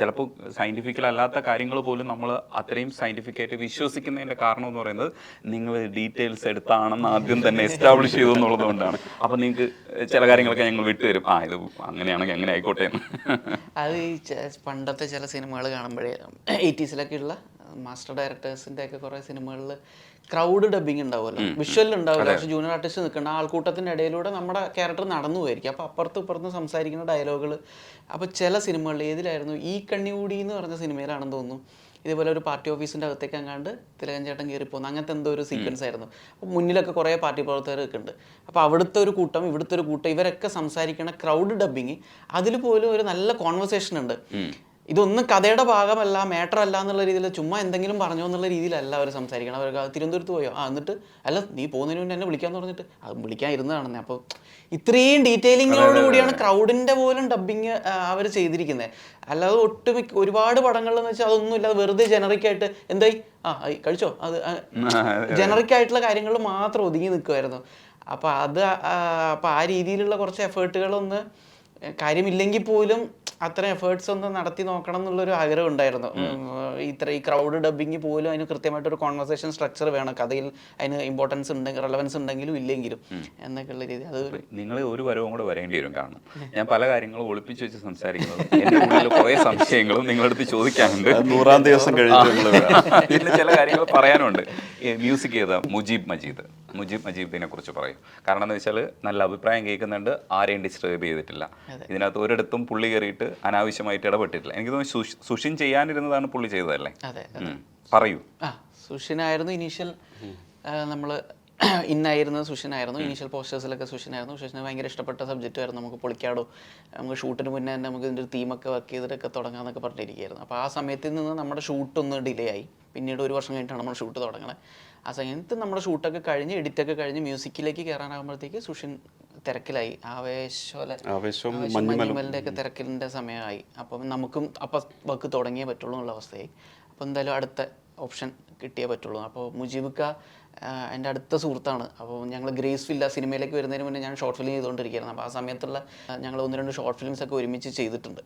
ചിലപ്പോൾ സയന്റിഫിക്കൽ അല്ലാത്ത കാര്യങ്ങൾ പോലും നമ്മൾ അത്രയും സയന്റിഫിക്കായിട്ട് ആയിട്ട് വിശ്വസിക്കുന്നതിന്റെ കാരണം എന്ന് പറയുന്നത് നിങ്ങൾ ഡീറ്റെയിൽസ് എടുത്താണെന്ന് ആദ്യം തന്നെ എസ്റ്റാബ്ലിഷ് ചെയ്തു എന്നുള്ളത് കൊണ്ടാണ്. അപ്പം നിങ്ങൾക്ക് ചില കാര്യങ്ങളൊക്കെ ഞങ്ങൾ വിട്ടുതരും. ആ ഇത് അങ്ങനെയാണെങ്കിൽ അങ്ങനെ ആയിക്കോട്ടെ അത് പണ്ടത്തെ ചില സിനിമകൾ കാണുമ്പോഴേ എയ്റ്റീസിലൊക്കെ ഉള്ള മാസ്റ്റർ ഡയറക്ടേഴ്സിന്റെ ഒക്കെ കുറേ സിനിമകളിൽ ക്രൗഡ് ഡബിങ് ഉണ്ടാവുമല്ലോ. വിഷ്വലിൽ ഉണ്ടാവില്ല. പക്ഷെ ജൂനിയർ ആർട്ടിസ്റ്റ് നിൽക്കുന്ന ആൾക്കൂട്ടത്തിന്റെ ഇടയിലൂടെ നമ്മുടെ ക്യാരക്ടർ നടന്നു പോയിരിക്കും അപ്പോൾ അപ്പുറത്തും ഇപ്പുറത്തും സംസാരിക്കുന്ന ഡയലോഗുകൾ അപ്പോൾ ചില സിനിമകളിൽ ഏതിലായിരുന്നു? ഈ കണ്ണിയൂടി എന്ന് പറഞ്ഞ സിനിമയിലാണെന്ന് തോന്നുന്നു. ഇതുപോലെ ഒരു പാർട്ടി ഓഫീസിന്റെ അകത്തേക്ക് അങ്ങാണ്ട് തിലകൻ ചേട്ടൻ കയറി പോകുന്നു അങ്ങനത്തെ എന്തോ ഒരു സീക്വൻസ് ആയിരുന്നു. അപ്പോൾ മുന്നിലൊക്കെ കുറേ പാർട്ടി പ്രവർത്തകർ ഉണ്ട്. അപ്പോൾ അവിടുത്തെ ഒരു കൂട്ടം ഇവിടുത്തെ ഒരു കൂട്ടം ഇവരൊക്കെ സംസാരിക്കണ ക്രൗഡ് ഡബിങ് അതിൽ പോലും ഒരു നല്ല കോൺവെർസേഷൻ ഉണ്ട്. ഇതൊന്നും കഥയുടെ ഭാഗമല്ല മാറ്റർ അല്ല എന്നുള്ള രീതിയിൽ ചുമ്മാ എന്തെങ്കിലും പറഞ്ഞോ എന്നുള്ള രീതിയിലല്ല അവർ സംസാരിക്കണം. അവർ തിരുവനന്തപുരത്ത് പോയോ? ആ എന്നിട്ട് അല്ല നീ പോകുന്നതിന് മുന്നേ എന്നെ വിളിക്കാന്ന് പറഞ്ഞിട്ട്. അത് വിളിക്കാൻ ഇരുന്നതാണെന്നെ അപ്പോൾ ഇത്രയും ഡീറ്റെയിലിങ്ങിനോട് കൂടിയാണ് ക്രൗഡിന്റെ പോലും ഡബിങ് അവർ ചെയ്തിരിക്കുന്നത് അല്ലാതെ ഒട്ടുമിക്ക ഒരുപാട് പടങ്ങളിലെന്ന് വെച്ചാൽ അതൊന്നും ഇല്ലാതെ വെറുതെ ജനറിക് ആയിട്ട് എന്തായി? ആ കഴിച്ചോ? അത് ജനറിക് ആയിട്ടുള്ള കാര്യങ്ങൾ മാത്രം ഒതുങ്ങി നിൽക്കുമായിരുന്നു അപ്പോൾ അത് അപ്പൊ അപ്പോൾ ആ രീതിയിലുള്ള കുറച്ച് എഫേർട്ടുകളൊന്ന് കാര്യമില്ലെങ്കിൽ പോലും അത്ര എഫേർട്സ് ഒന്നും നടത്തി നോക്കണം എന്നുള്ളൊരു ആഗ്രഹം ഉണ്ടായിരുന്നു. ഇത്ര ഈ ക്രൗഡ് ഡബിങ് പോലും അതിന് കൃത്യമായിട്ടൊരു കോൺവെർസേഷൻ സ്ട്രക്ചർ വേണം. കഥയിൽ അതിന് ഇമ്പോർട്ടൻസ് ഉണ്ടെങ്കിൽ റെലവൻസ് ഉണ്ടെങ്കിലും ഇല്ലെങ്കിലും എന്നൊക്കെയുള്ള രീതി. അത് നിങ്ങൾ ഒരു വരവും കൂടെ വരേണ്ടി വരും കാരണം ഞാൻ പല കാര്യങ്ങളും ഒളിപ്പിച്ച് വെച്ച് സംസാരിക്കുന്നത് എന്റെ ഉള്ളിൽ കുറേ സംശയങ്ങളും നിങ്ങളടുത്ത് ചോദിക്കാനുണ്ട്. നൂറാം ദിവസം കഴിഞ്ഞിട്ട് ചില കാര്യങ്ങൾ പറയാനുണ്ട്. മ്യൂസിക് ചെയ്ത മുജീബ് മജീദ്. മുജീബ് മജീബിനെ കുറിച്ച് പറയും. കാരണം എന്ന് വെച്ചാൽ നല്ല അഭിപ്രായം കേൾക്കുന്നുണ്ട് ആരെയും ഡിസ്റ്റർബ് ചെയ്തിട്ടില്ല. ഇതിനകത്ത് ഒരിടത്തും പുള്ളി കയറിയിട്ട് അനാവശ്യമായിട്ട് ഇടപെട്ടിട്ടില്ല. എനിക്ക് തോന്നുന്നു സുഷ്- സുഷിൻ ചെയ്യാനിരുന്നതാണ് പുള്ളി ചെയ്തതല്ലേ. പറയൂ. സുഷിനായിരുന്നു ഇനീഷ്യൽ നമ്മൾ ഇന്നായിരുന്നത് സുഷനായിരുന്നു ഇനീഷ്യൽ പോസ്റ്റേഴ്സിലൊക്കെ സുഷനായിരുന്നു സുഷന് ഭയങ്കര ഇഷ്ടപ്പെട്ട സബ്ജക്റ്റ് ആയിരുന്നു. നമുക്ക് പൊളിക്കാടോ നമുക്ക് ഷൂട്ടിന് മുന്നേ തന്നെ നമുക്ക് ഇതിന്റെ ഒരു തീമൊക്കെ വർക്ക് ചെയ്തിട്ടൊക്കെ തുടങ്ങാമെന്നൊക്കെ പറഞ്ഞിരിക്കുകയായിരുന്നു. അപ്പോൾ ആ സമയത്തിൽ നിന്ന് നമ്മുടെ ഷൂട്ട് ഒന്ന് ഡിലേ ആയി. പിന്നീട് ഒരു വർഷം കഴിഞ്ഞിട്ടാണ് നമ്മൾ ഷൂട്ട് തുടങ്ങണത് ആ സമയത്ത് നമ്മുടെ ഷൂട്ടൊക്കെ കഴിഞ്ഞ് എഡിറ്റൊക്കെ കഴിഞ്ഞ് മ്യൂസിക്കിലേക്ക് കയറാനാകുമ്പോഴത്തേക്ക് സുഷിൻ തിരക്കിലായി. മഞ്ഞുമലിന്റെ ഒക്കെ തിരക്കിലിന്റെ സമയമായി. അപ്പം നമുക്കും അപ്പം വർക്ക് തുടങ്ങിയേ പറ്റുള്ളൂ എന്നുള്ള അവസ്ഥയായി. അപ്പോൾ എന്തായാലും അടുത്ത ഓപ്ഷൻ കിട്ടിയേ പറ്റുള്ളൂ. അപ്പോൾ മുജീബിക്ക എന്റെ അടുത്ത സുഹൃത്താണ്. അപ്പോൾ ഞങ്ങൾ ഗ്രേസ് ഫില്ല സിനിമയിലേക്ക് വരുന്നതിന് മുന്നേ ഞാൻ ഷോർട്ട് ഫിലിം ചെയ്തുകൊണ്ടിരിക്കുകയായിരുന്നു. അപ്പോൾ ആ സമയത്തുള്ള ഞങ്ങൾ ഒന്ന് രണ്ട് ഷോർട്ട് ഫിലിംസ് ഒക്കെ ഒരുമിച്ച് ചെയ്തിട്ടുണ്ട്.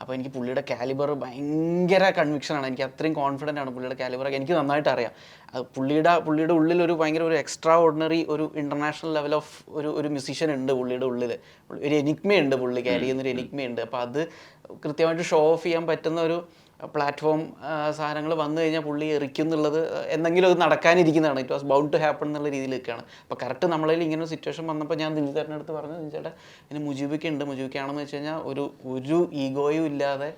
അപ്പോൾ എനിക്ക് പുള്ളിയുടെ കാലിബർ ഭയങ്കര കൺവിക്ഷനാണ് എനിക്ക് അത്രയും കോൺഫിഡന്റ് ആണ് പുള്ളിയുടെ കാലിബർ എനിക്ക് നന്നായിട്ട് അറിയാം. അത് പുള്ളിയുടെ പുള്ളിയുടെ ഉള്ളിൽ ഒരു ഭയങ്കര ഒരു എക്സ്ട്രാ ഓർഡിനറി ഒരു ഇന്റർനാഷണൽ ലെവൽ ഓഫ് ഒരു ഒരു മ്യൂസിഷ്യൻ ഉണ്ട് പുള്ളിയുടെ ഉള്ളിൽ ഒരു എനിക്മയുണ്ട് പുള്ളി ക്യാരി ചെയ്യുന്നൊരു എനിക്മയുണ്ട് അപ്പോൾ അത് കൃത്യമായിട്ട് ഷോ ഓഫ് ചെയ്യാൻ പറ്റുന്ന ഒരു പ്ലാറ്റ്ഫോം സാധനങ്ങൾ വന്നു കഴിഞ്ഞാൽ പുള്ളി എറിക്കും എന്നുള്ളത് എന്തെങ്കിലും അത് നടക്കാനിരിക്കുന്നതാണ്. It was bound to happen എന്നുള്ള നിൽക്കുകയാണ് അപ്പോൾ കറക്റ്റ് നമ്മളതിൽ ഇങ്ങനെ ഒരു സിറ്റുവേഷൻ വന്നപ്പോൾ ഞാൻ ദിലീപേട്ടന്റെ അടുത്ത് പറഞ്ഞു ചേട്ടാ ഇനി മുജീബിക്ക് ഉണ്ട്. മുജീബിക്കാണെന്ന് വെച്ച് കഴിഞ്ഞാൽ ഒരു ഒരു ഈഗോയും ഇല്ലാതെ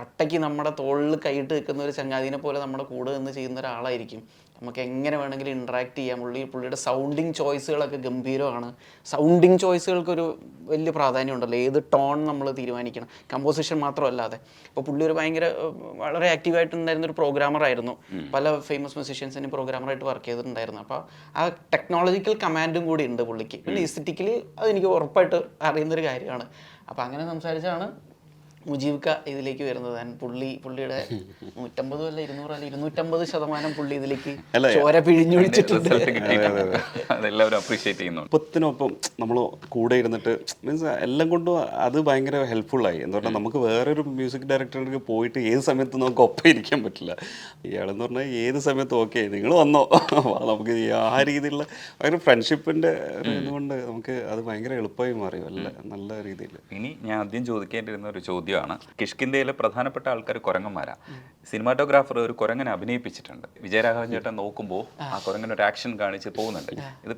കട്ടയ്ക്ക് നമ്മുടെ തോളിൽ കൈയിട്ട് നിൽക്കുന്ന ഒരു ചങ്ങാതിനെ പോലെ നമ്മുടെ കൂടെ നിന്ന് ചെയ്യുന്ന ഒരാളായിരിക്കും. നമുക്ക് എങ്ങനെ വേണമെങ്കിലും ഇൻട്രാക്ട് ചെയ്യാം. പുള്ളി പുള്ളിയുടെ സൗണ്ടിങ് ചോയ്സുകളൊക്കെ ഗംഭീരമാണ്. സൗണ്ടിങ് ചോയ്സുകൾക്കൊരു വലിയ പ്രാധാന്യം ഉണ്ടല്ലോ ഏത് ടോൺ നമ്മൾ തീരുമാനിക്കണം. കമ്പോസിഷൻ മാത്രമല്ലാതെ. അപ്പോൾ പുള്ളി ഒരു ഭയങ്കര വളരെ ആക്റ്റീവായിട്ടുണ്ടായിരുന്ന ഒരു പ്രോഗ്രാമർ ആയിരുന്നു. പല ഫേമസ് മ്യൂസിഷ്യൻസിനും പ്രോഗ്രാമറായിട്ട് വർക്ക് ചെയ്തിട്ടുണ്ടായിരുന്നു. അപ്പോൾ ആ ടെക്നോളജിക്കൽ കമാൻഡും കൂടി ഉണ്ട് പുള്ളിക്ക്. പിന്നെ ഇസ്റ്റിക്കലി അതെനിക്ക് ഉറപ്പായിട്ട് അറിയുന്നൊരു കാര്യമാണ്. അപ്പോൾ അങ്ങനെ സംസാരിച്ചാണ് മുജീബ്ക്ക ഇതിലേക്ക് വരുന്നത്. പുള്ളി പുള്ളിയുടെ നൂറ്റമ്പത് അല്ല ഇരുന്നൂറ് അല്ല ഇരുന്നൂറ്റമ്പത് ശതമാനം പുള്ളി ഇതിലേക്ക് ചോര പിഴിഞ്ഞൊഴിച്ചിട്ടുണ്ട് അതെല്ലാവരും അപ്രീഷിയേറ്റ് ചെയ്യുന്നുണ്ട്. ഒപ്പത്തിനൊപ്പം നമ്മൾ കൂടെ ഇരുന്നിട്ട് മീൻസ് എല്ലാം കൊണ്ടും അത് ഭയങ്കര ഹെൽപ്ഫുള്ളായി എന്ന് പറഞ്ഞാൽ നമുക്ക് വേറൊരു മ്യൂസിക് ഡയറക്ടറിലേക്ക് പോയിട്ട് ഏത് സമയത്ത് നമുക്ക് ഒപ്പം ഇരിക്കാൻ പറ്റില്ല. ഇയാളെന്ന് പറഞ്ഞാൽ ഏത് സമയത്ത് ഓക്കെ നിങ്ങൾ വന്നോ. നമുക്ക് ഈ ആ രീതിയിലുള്ള ഭയങ്കര ഫ്രണ്ട്ഷിപ്പിന്റെ ഇതുകൊണ്ട് നമുക്ക് അത് ഭയങ്കര എളുപ്പമായി മാറി. നല്ല നല്ല രീതിയിൽ. ഇനി ഞാൻ ആദ്യം ചോദിക്കേണ്ടിരുന്ന ഒരു ചോദ്യമാണ് കിഷ്കിന്തയിലെ പ്രധാനപ്പെട്ട ആൾക്കാർ കുരങ്ങന്മാരാ. സിനിമാറ്റോഗ്രാഫർ ഒരു കുരങ്ങനെ അഭിനയിപ്പിച്ചിട്ടുണ്ട്. വിജയരാഘവൻ ചേട്ടൻ നോക്കുമ്പോൾ ആ കുരങ്ങൻ ഒരു ആക്ഷൻ കാണിച്ച് പോകുന്നുണ്ട്. ഇത്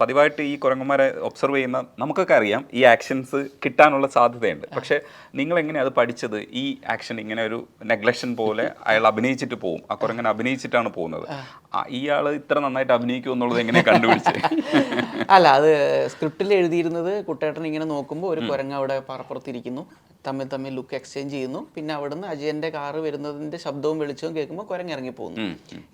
പതിവായിട്ട് ഈ കുരങ്ങന്മാരെ ഒബ്സർവ് ചെയ്യുന്ന നമുക്കൊക്കെ അറിയാം ഈ ആക്ഷൻസ് കിട്ടാനുള്ള സാധ്യതയുണ്ട്. പക്ഷെ നിങ്ങൾ എങ്ങനെയാണ് അത് പഠിച്ചത്? ഈ ആക്ഷൻ ഇങ്ങനെ ഒരു നെഗ്ലക്ഷൻ പോലെ അയാൾ അഭിനയിച്ചിട്ട് പോകും ആ കുരങ്ങനെ അഭിനയിച്ചിട്ടാണ് പോകുന്നത്. ഇയാൾ ഇത്ര നന്നായിട്ട് അഭിനയിക്കും എന്നുള്ളത് എങ്ങനെ കണ്ടുപിടിച്ചത് അല്ല അത് സ്ക്രിപ്റ്റിൽ എഴുതിയിരുന്നത് കുട്ടേട്ടൻ ഇങ്ങനെ നോക്കുമ്പോൾ ഒരു കുരങ്ങ് അവിടെ പറപ്പുറത്തിരിക്കുന്നു. തമ്മിൽ തമ്മിൽ ലുക്ക് എക്സ്ചേഞ്ച് ചെയ്യുന്നു. പിന്നെ അവിടുന്ന് അജയന്റെ കാറ് വരുന്നതിന്റെ ശബ്ദവും വെളിച്ചവും കേൾക്കുമ്പോൾ കുരങ്ങ് ഇറങ്ങി പോകുന്നു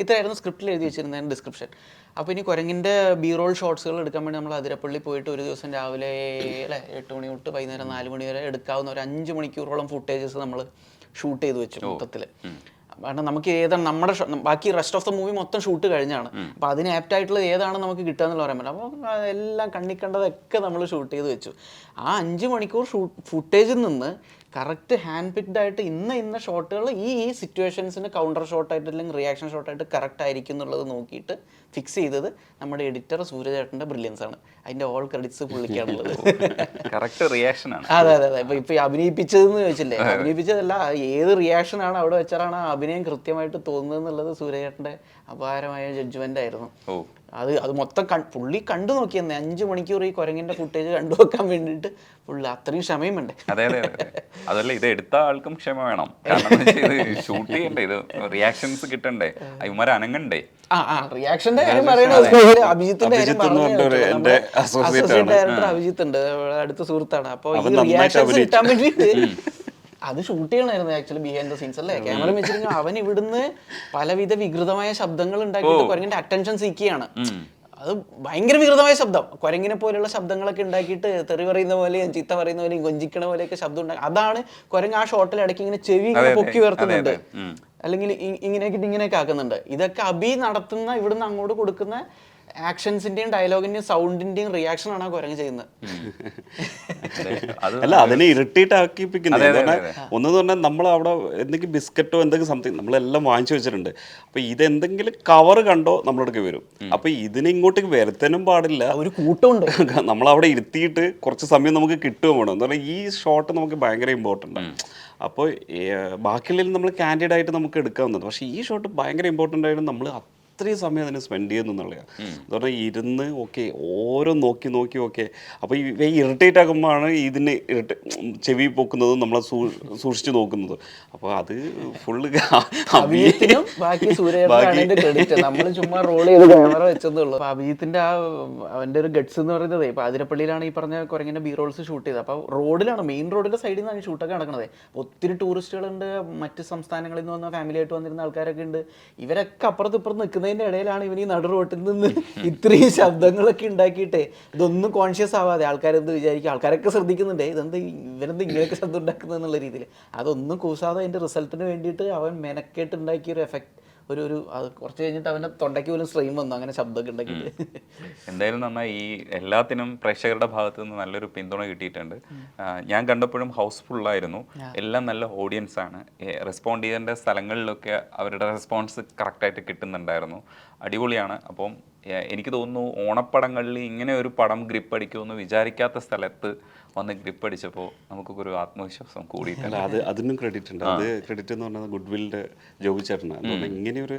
ഇത്രയായിരുന്നു സ്ക്രിപ്റ്റിൽ എഴുതി വെച്ചിരുന്നതിന്റെ ഡിസ്ക്രിപ്ഷൻ അപ്പോൾ ഇനി കുരങ്ങിന്റെ ബി റോൾ ഷോട്ട്സുകൾ എടുക്കാൻ വേണ്ടി നമ്മൾ അതിരപ്പള്ളി പോയിട്ട് ഒരു ദിവസം രാവിലെ അല്ലേ എട്ട് മണി തൊട്ട് വൈകുന്നേരം നാല് മണി വരെ എടുക്കാവുന്ന ഒരു അഞ്ച് മണിക്കൂറോളം ഫുട്ടേജസ് നമ്മൾ ഷൂട്ട് ചെയ്ത് വെച്ചു മൊത്തത്തിൽ കാരണം നമുക്ക് ഏതാണ് നമ്മുടെ ബാക്കി റെസ്റ്റ് ഓഫ് ദ മൂവി മൊത്തം ഷൂട്ട് കഴിഞ്ഞാണ്. അപ്പോൾ അതിന് ആപ്റ്റ് ആയിട്ടുള്ള ഏതാണ് നമുക്ക് കിട്ടുക എന്നുള്ള പറയാൻ പറ്റില്ല. അപ്പോൾ എല്ലാം കണ്ണിക്കണ്ടതൊക്കെ നമ്മൾ ഷൂട്ട് ചെയ്ത് വെച്ചു. ആ അഞ്ച് മണിക്കൂർ ഷൂട്ട് ഫുട്ടേജിൽ നിന്ന് കറക്റ്റ് ഹാൻഡ് പിക്ഡ് ആയിട്ട് ഇന്ന ഇന്ന ഷോട്ടുകൾ ഈ ഈ സിറ്റുവേഷൻസിന് കൗണ്ടർ ഷോട്ടായിട്ട് അല്ലെങ്കിൽ റിയാക്ഷൻ ഷോട്ടായിട്ട് കറക്റ്റ് ആയിരിക്കും എന്നുള്ളത് നോക്കിയിട്ട് ഫിക്സ് ചെയ്തത് നമ്മുടെ എഡിറ്റർ സൂര്യചേട്ടന്റെ ബ്രില്യൻസ് ആണ്. അതിന്റെ ഓൾ ക്രെഡിറ്റ്സ് പുള്ളിക്കാണുള്ളത്. കറക്റ്റ് റിയാക്ഷൻ ആണ്. അതെ അതെ അതെ. ഇപ്പൊ ഇപ്പൊ ഈ അഭിനയിപ്പിച്ചതെന്ന് ചോദിച്ചില്ലേ? അഭിനയിപ്പിച്ചതല്ല ഏത് റിയാക്ഷൻ ആണ് അവിടെ വെച്ചാലാണ് ആ അഭിനയം കൃത്യമായിട്ട് തോന്നുന്നത് എന്നുള്ളത് സൂര്യചേട്ടന്റെ അപാരമായ ജഡ്ജ്മെന്റ് ആയിരുന്നു. അത് അത് മൊത്തം കൺ- പുള്ളി കണ്ടു നോക്കിയെന്നെ അഞ്ച് മണിക്കൂർ ഈ കുരങ്ങിന്റെ ഫുട്ടേജ് കണ്ടു വെക്കാൻ വേണ്ടിട്ട് പുള്ളി അത്രയും ക്ഷമയും വേണ്ടേ അതെ അതെ അതെ. അതെ. അതല്ല ഇത് എടുത്ത ആൾക്കും ക്ഷമ വേണം. കാരണം ഇത് ഷൂട്ട് ചെയ്യണ്ടേ ഇത് റിയാക്ഷൻസ് കിട്ടണ്ടേ. ഇവന്മാരെ അനങ്ങണ്ടേ. ആ ആ റിയാക്ഷന്റെ കാര്യം പറയണത് അഭിജിത്തിന്റെ കാര്യം ആണ്. ഡയറക്ടർ അഭിജിത്ത് ഉണ്ട്. അടുത്ത സുഹൃത്താണ്. അപ്പൊ ഈ റിയാക്ഷൻസ് കിട്ടാൻ വേണ്ടിയിട്ട് അത് ഷൂട്ട് ചെയ്യണമായിരുന്നു ആക്ച്വലി ബിഹൈൻഡ് ദ സീൻസ് അല്ലേ? ക്യാമറ വെച്ചിരിക്കും അവൻ ഇവിടുന്ന് പലവിധ വികൃതമായ ശബ്ദങ്ങൾ ഉണ്ടാക്കിയിട്ട് കുരങ്ങിന്റെ അറ്റൻഷൻ സീക്കിയാണ് അത് ഭയങ്കര വികൃതമായ ശബ്ദം. കുരങ്ങിനെ പോലെയുള്ള ശബ്ദങ്ങളൊക്കെ ഉണ്ടാക്കിയിട്ട് തെറി പറയുന്ന പോലെയും ചീത്ത പറയുന്ന പോലെയും കൊഞ്ചിക്കണ പോലെയൊക്കെ ശബ്ദം ഉണ്ടാക്കി അതാണ് കുരങ്ങ് ആ ഷോട്ടിൽ ഇടയ്ക്ക് ഇങ്ങനെ ചെവി ഇങ്ങനെ. പൊക്കി ഉയർത്തുന്നുണ്ട്. അല്ലെങ്കിൽ ഇങ്ങനെയൊക്കെ ഇങ്ങനെയൊക്കെ ആക്കുന്നുണ്ട്. ഇതൊക്കെ അഭി നടത്തുന്ന ഇവിടുന്ന് അങ്ങോട്ട് കൊടുക്കുന്ന ആക്ഷൻസിന്റെയും ഡയലോഗിന്റെയും സൗണ്ടിന്റെയും റിയാക്ഷൻ ആണ് ആ കുരങ്ങ് ചെയ്യുന്നത്. അല്ല അതിനെ ഇറിറ്റേറ്റ് ആക്കിപ്പിക്കുന്നത് ഒന്നെന്ന് പറഞ്ഞാൽ നമ്മൾ അവിടെ എന്തെങ്കിലും ബിസ്ക്കറ്റോ എന്തെങ്കിലും സംതിങ് നമ്മളെല്ലാം വാങ്ങിച്ചു വെച്ചിട്ടുണ്ട്. അപ്പൊ ഇതെന്തെങ്കിലും കവർ കണ്ടോ നമ്മളടുക്ക് വരും. അപ്പൊ ഇതിനെ ഇങ്ങോട്ടേക്ക് വരുത്താനും പാടില്ല. ഒരു കൂട്ടമുണ്ട്. നമ്മൾ അവിടെ ഇരുത്തിയിട്ട് കുറച്ച് സമയം നമുക്ക് കിട്ടുകയും വേണം. എന്ന് പറഞ്ഞാൽ ഈ ഷോട്ട് നമുക്ക് ഭയങ്കര ഇമ്പോർട്ടന്റ് ആണ്. അപ്പോൾ ബാക്കിയുള്ളതിൽ നമ്മൾ കാൻഡിഡ് ആയിട്ട് നമുക്ക് എടുക്കാവുന്നത് പക്ഷേ ഈ ഷോട്ട് ഭയങ്കര ഇമ്പോർട്ടന്റ് ആയിട്ട് നമ്മൾ അത്രയും സമയം അതിന് സ്പെൻഡ് ചെയ്യുന്നു എന്നുള്ളതാണ് എന്ന് പറഞ്ഞാൽ ഇരുന്ന് ഓക്കെ ഓരോ നോക്കി നോക്കി ഓക്കെ അപ്പോൾ ഈ ഇറിറ്റേറ്റ് ആകുമ്പോഴാണ് ഇതിന് irrita- ചെവി പൊക്കുന്നതും നമ്മളെ സൂക്ഷിച്ച് നോക്കുന്നതും. അപ്പോൾ അത് ഫുള്ള് ബാക്കി നമ്മൾ ചുമ്മാ റോൾ ചെയ്ത് ക്യാമറ വെച്ചതുള്ളൂ അപ്പോൾ അപ്പൊ അഭിജിത്തിന്റെ ആ അവന്റെ ഒരു ഗട്സ് എന്ന് പറയുന്നത് ഇപ്പൊ അതിരപ്പള്ളിയിലാണ് ഈ പറഞ്ഞ കുരങ്ങിന്റെ ബി റോൾസ് ഷൂട്ട് ചെയ്തത്. അപ്പോൾ റോഡിലാണ് മെയിൻ റോഡിന്റെ സൈഡിൽ നിന്നാണ് ഷൂട്ടൊക്കെ നടക്കുന്നത് ഒത്തിരി ടൂറിസ്റ്റുകളുണ്ട് മറ്റ് സംസ്ഥാനങ്ങളിൽ നിന്ന് വന്ന ഫാമിലി ആയിട്ട് വന്നിരുന്ന ആൾക്കാരൊക്കെ ഉണ്ട്. ഇവരൊക്കെ അപ്പുറത്ത് ഇപ്പുറത്ത് നിൽക്കുന്നതിന്റെ ഇടയിലാണ് ഇവൻ ഈ നടു റോട്ടിൽ നിന്ന് ഇത്രയും ശബ്ദങ്ങളൊക്കെ ഉണ്ടാക്കിയിട്ടേ. ഇതൊന്നും കോൺഷ്യസ് ആവാതെ ആൾക്കാരെന്ത് വിചാരിക്കും? ആൾക്കാരൊക്കെ ശ്രദ്ധിക്കുന്നുണ്ട്. ഇതെന്ത് ഇവനെന്ത് ഇങ്ങനെയൊക്കെ ശബ്ദം ഉണ്ടാക്കുന്നത് എന്നുള്ള രീതിയിൽ. അതൊന്നും കൂസാതെ അതിന്റെ റിസൾട്ടിന് വേണ്ടിയിട്ട് അവൻ മെനക്കേട്ട് ഉണ്ടാക്കിയ ഒരു എഫക്ട് ഒരു ഒരു കുറച്ച് കഴിഞ്ഞിട്ട് അവന്റെ തൊണ്ടയ്ക്ക് പോലും സ്ട്രെയിൻ വന്നു അങ്ങനെ ശബ്ദമൊക്കെ ഉണ്ടാക്കിയിട്ട്. എന്തായാലും നന്നായി ഈ എല്ലാത്തിനും പ്രേക്ഷകരുടെ ഭാഗത്തു നിന്ന് നല്ലൊരു പിന്തുണ കിട്ടിയിട്ടുണ്ട്. ഞാൻ കണ്ടപ്പോഴും ഹൗസ്ഫുള്ളായിരുന്നു. എല്ലാം നല്ല ഓഡിയൻസ് ആണ്. റെസ്പോണ്ട് ചെയ്യേണ്ട സ്ഥലങ്ങളിലൊക്കെ അവരുടെ റെസ്പോൺസ് കറക്റ്റായിട്ട് കിട്ടുന്നുണ്ടായിരുന്നു. അടിപൊളിയാണ്. അപ്പം എനിക്ക് തോന്നുന്നു ഓണപ്പടങ്ങളിൽ ഇങ്ങനെ ഒരു പടം ഗ്രിപ്പ് അടിക്കുമെന്ന് വിചാരിക്കാത്ത സ്ഥലത്ത് വന്ന് ഗ്രിപ്പ് അടിച്ചപ്പോൾ നമുക്കൊക്കെ ഒരു ആത്മവിശ്വാസം അല്ല അത് അതിനും ക്രെഡിറ്റ് ഉണ്ട്. അത് ക്രെഡിറ്റ് എന്ന് പറഞ്ഞാൽ ഗുഡ് വില്ലിന്റെ ജോബി ചേട്ടനാണ് ഇങ്ങനെ ഒരു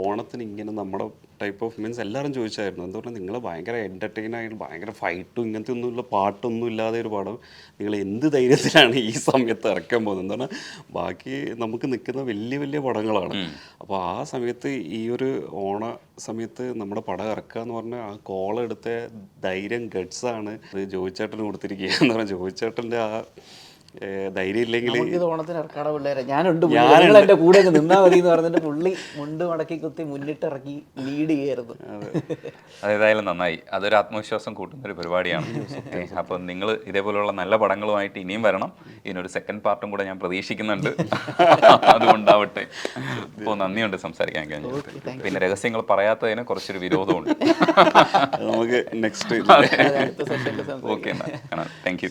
ഓണത്തിന് ഇങ്ങനെ നമ്മുടെ ടൈപ്പ് ഓഫ് മീൻസ് എല്ലാവരും ചോദിച്ചായിരുന്നു. എന്താ പറഞ്ഞാൽ നിങ്ങൾ ഭയങ്കര എന്റർടൈൻ ആയിട്ട് ഭയങ്കര ഫൈറ്റും ഇങ്ങനത്തെ ഒന്നുമില്ല പാട്ടൊന്നും ഇല്ലാതെ ഒരു പടം. നിങ്ങൾ എന്ത് ധൈര്യത്തിലാണ് ഈ സമയത്ത് ഇറക്കാൻ പോകുന്നത്? എന്താണ് പറഞ്ഞാൽ ബാക്കി നമുക്ക് നിൽക്കുന്ന വലിയ വലിയ പടങ്ങളാണ്. അപ്പോൾ ആ സമയത്ത് ഈ ഒരു ഓണ സമയത്ത് നമ്മുടെ പടം ഇറക്കുക എന്ന് പറഞ്ഞാൽ ആ കോൾ എടുത്ത ധൈര്യം ഗഡ്സാണ്. അത് ജോയിച്ചേട്ടന് കൊടുത്തിരിക്കുക എന്ന് പറഞ്ഞാൽ ജോയിച്ചേട്ടന്റെ ആ ധൈര്യം ഇല്ലെങ്കിൽ ഓണത്തിന് ഇറക്കാട പിള്ളേരെ. ഞാനുണ്ട് ഞാൻ എന്റെ കൂടെ നിന്നാ മതി എന്ന് പറഞ്ഞിട്ട് പുള്ളി മുണ്ട് മടക്കി കുത്തി മുന്നിട്ടിറക്കി ലീഡ് ചെയ്യായിരുന്നു അതേതായാലും നന്നായി. അതൊരു ആത്മവിശ്വാസം കൂട്ടുന്ന ഒരു പരിപാടിയാണ്. അപ്പം നിങ്ങൾ ഇതേപോലെയുള്ള നല്ല പടങ്ങളുമായിട്ട് ഇനിയും വരണം. ഇതിനൊരു സെക്കൻഡ് പാർട്ടും കൂടെ ഞാൻ പ്രതീക്ഷിക്കുന്നുണ്ട്. അതുകൊണ്ടാവട്ടെ ഇപ്പോൾ നന്ദിയുണ്ട് സംസാരിക്കാൻ കഴിഞ്ഞത് പിന്നെ രഹസ്യങ്ങൾ പറയാത്തതിന് കുറച്ചൊരു വിരോധമുണ്ട്. നമുക്ക് നെക്സ്റ്റ് ഓക്കെ താങ്ക് യു